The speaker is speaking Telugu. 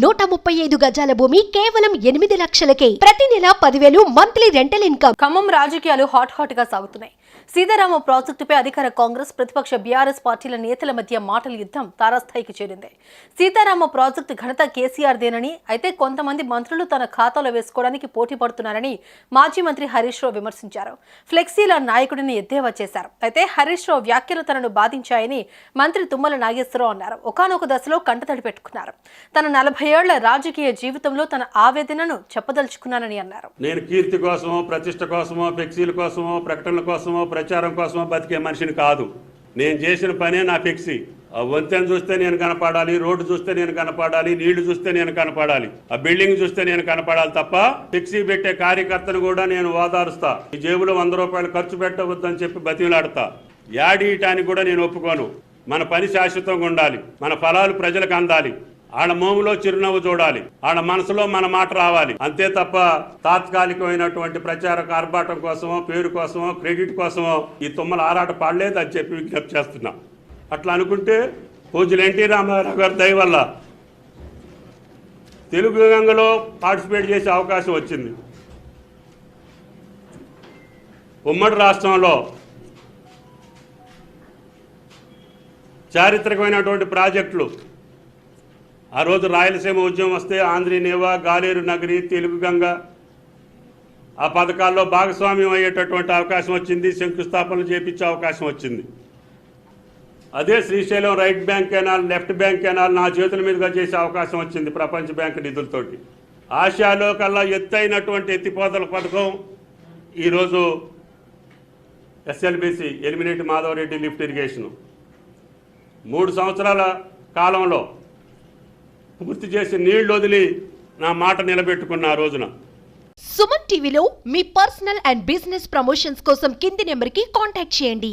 నూట ముప్పై ఐదు గజాల భూమి కేవలం ఎనిమిది లక్షలకే. ప్రతి నెల పదివేలు మంత్లీ రెంటల్ ఇన్కమ్. ఖమ్మం రాజకీయాలు హాట్ హాట్గా సాగుతున్నాయి. సీతారామ ప్రాజెక్టుపై అధికార కాంగ్రెస్ ప్రతిపక్ష బీఆర్ఎస్ పార్టీల నేతల మధ్య మాటల యుద్ధం తారాస్థాయికి చేరింది. సీతారామ ప్రాజెక్టు ఘనత కేసీఆర్ దేనని అయితే కొంతమంది మంత్రులు తన ఖాతాలో వేసుకోవడానికి పోటీ పడుతున్నారని మాజీ మంత్రి హరీష్ రావు విమర్శించారు. ఫ్లెక్సీల నాయకుడిని ఎద్దేవా చేశారు. అయితే హరీష్ రావు వ్యాఖ్యలు తనను బాధించాయని మంత్రి తుమ్మల నాగేశ్వరరావు అన్నారు. ఒకనొక దశలో కంటతడి పెట్టుకున్నారు. తన నలభై ఏళ్ళ రాజకీయ జీవితంలో తన ఆవేదనను చెప్పదలుచుకున్నానని అన్నారు. నేను కీర్తి కోసమో ప్రతిష్ట కోసమో ఫ్లెక్సీల కోసమో ప్రకటనల కోసమో ప్రచారం కోసమో బతికే మనిషిని కాదు. నేను చేసిన పనే నా ఫ్లెక్సీ. ఆ వంతెన చూస్తే నేను కనపడాలి రోడ్డు చూస్తే నేను కనపడాలి నీళ్ళు చూస్తే నేను కనపడాలి ఆ బిల్డింగ్ చూస్తే నేను కనపడాలి తప్ప ఫ్లెక్సీ పెట్టే కార్యకర్తను కూడా నేను ఓదారుస్తా. ఈ జేబులో వంద రూపాయలు ఖర్చు పెట్టవద్దని చెప్పి బతిలాడతా యాడీయటానికి కూడా నేను ఒప్పుకోను. మన పని శాశ్వతంగా ఉండాలి. మన ఫలాలు ప్రజలకు అందాలి. ఆడ మోములో చిరునవ్వు చూడాలి. ఆడ మనసులో మన మాట రావాలి. అంతే తప్ప తాత్కాలికమైనటువంటి ప్రచార ఆర్భాటం కోసమో పేరు కోసమో క్రెడిట్ కోసమో ఈ తుమ్మల ఆరాట పాడలేదు అని చెప్పి విజ్ఞప్తి చేస్తున్నా. అట్లా అనుకుంటే పూజలు ఎన్టీ రామారావు గారి దయ వల్ల తెలుగు గంగలో పార్టిసిపేట్ చేసే అవకాశం వచ్చింది. ఉమ్మడి రాష్ట్రంలో చారిత్రకమైనటువంటి ప్రాజెక్టులు ఆ రోజు రాయలసీమ ఉద్యమం వస్తే ఆంధ్రీ నేవా గాలేరు నగరి తెలుగుగంగ ఆ పథకాల్లో భాగస్వామ్యం అయ్యేటటువంటి అవకాశం వచ్చింది శంకుస్థాపనలు చేపించే అవకాశం వచ్చింది. అదే Srisailam right bank canal left bank canal నా చేతుల మీదుగా చేసే అవకాశం వచ్చింది ప్రపంచ బ్యాంక్ నిధులతోటి. ఆసియాలో కల్లా ఎత్తైనటువంటి ఎత్తిపోతల పథకం ఈరోజు SLBC eliminate Madhavareddy lift irrigation. మూడు సంవత్సరాల కాలంలో పూర్తి చేసి నీళ్ళు వదిలి నా మాట నిలబెట్టుకున్న ఆ రోజున. సుమన్ టీవీలో మీ పర్సనల్ అండ్ బిజినెస్ ప్రమోషన్స్ కోసం కింది నెంబర్కి కాంటాక్ట్ చేయండి.